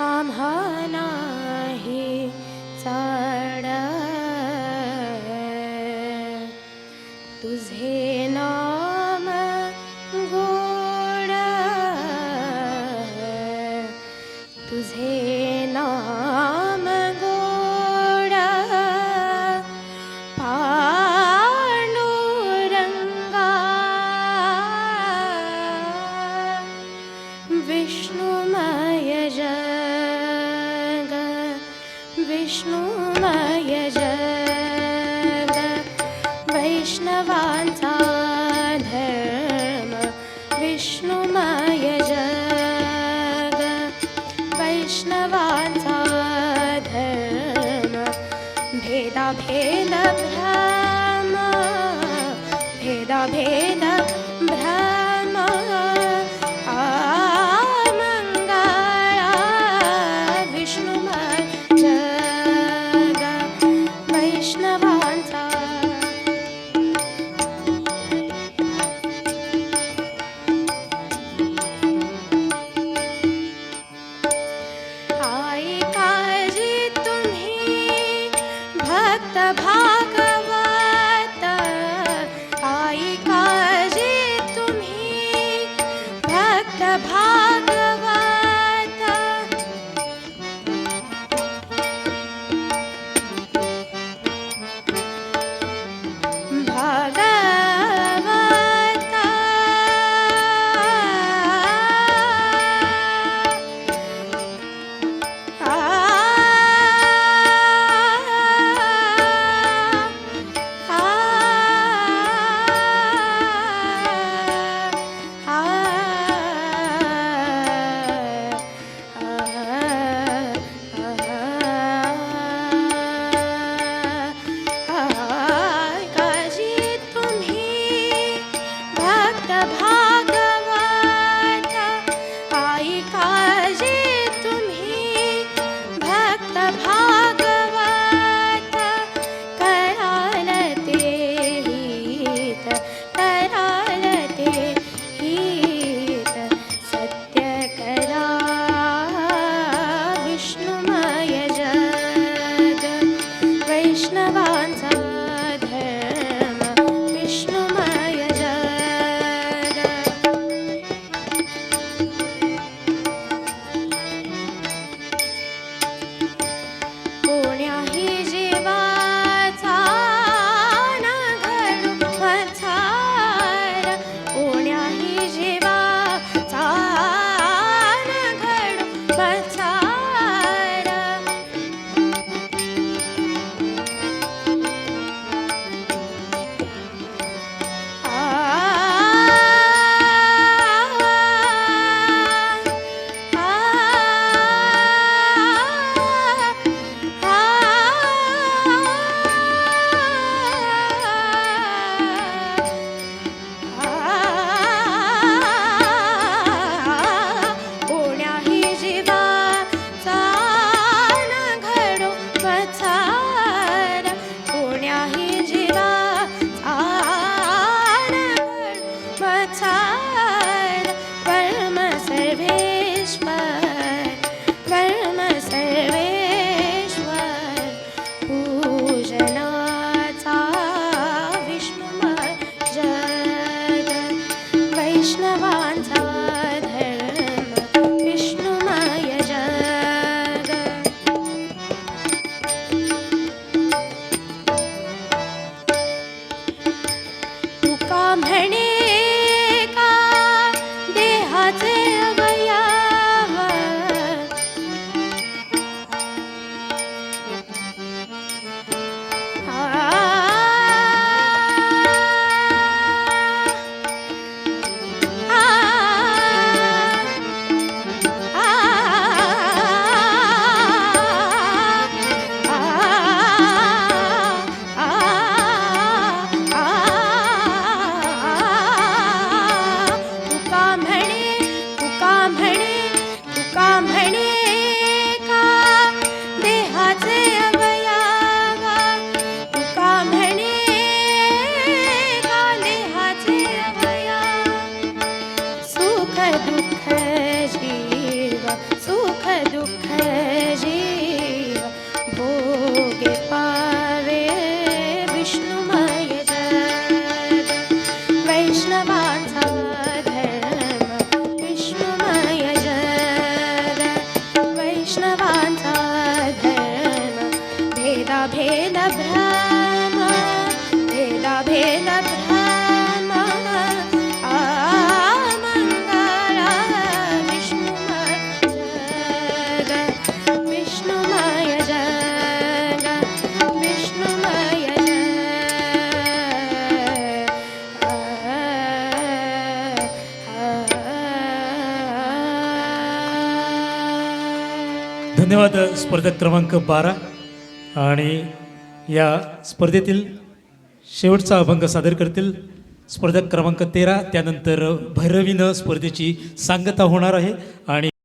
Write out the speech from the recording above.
आम्हा नाही चाड तुझे नाम गोड. तुझे विष्णुमय मायज वैष्णवा विष्णुमय जग विष्णुमायज। वैष्णवा स ध ভাব ದುಃಖ धन्यवाद स्पर्धक क्रमांक बारा. आणि या स्पर्धेतील शेवटचा अभंग सादर करतील. स्पर्धक क्रमांक तेरा त्यानंतर भैरवीनं स्पर्धेची सांगता होणार आहे. आणि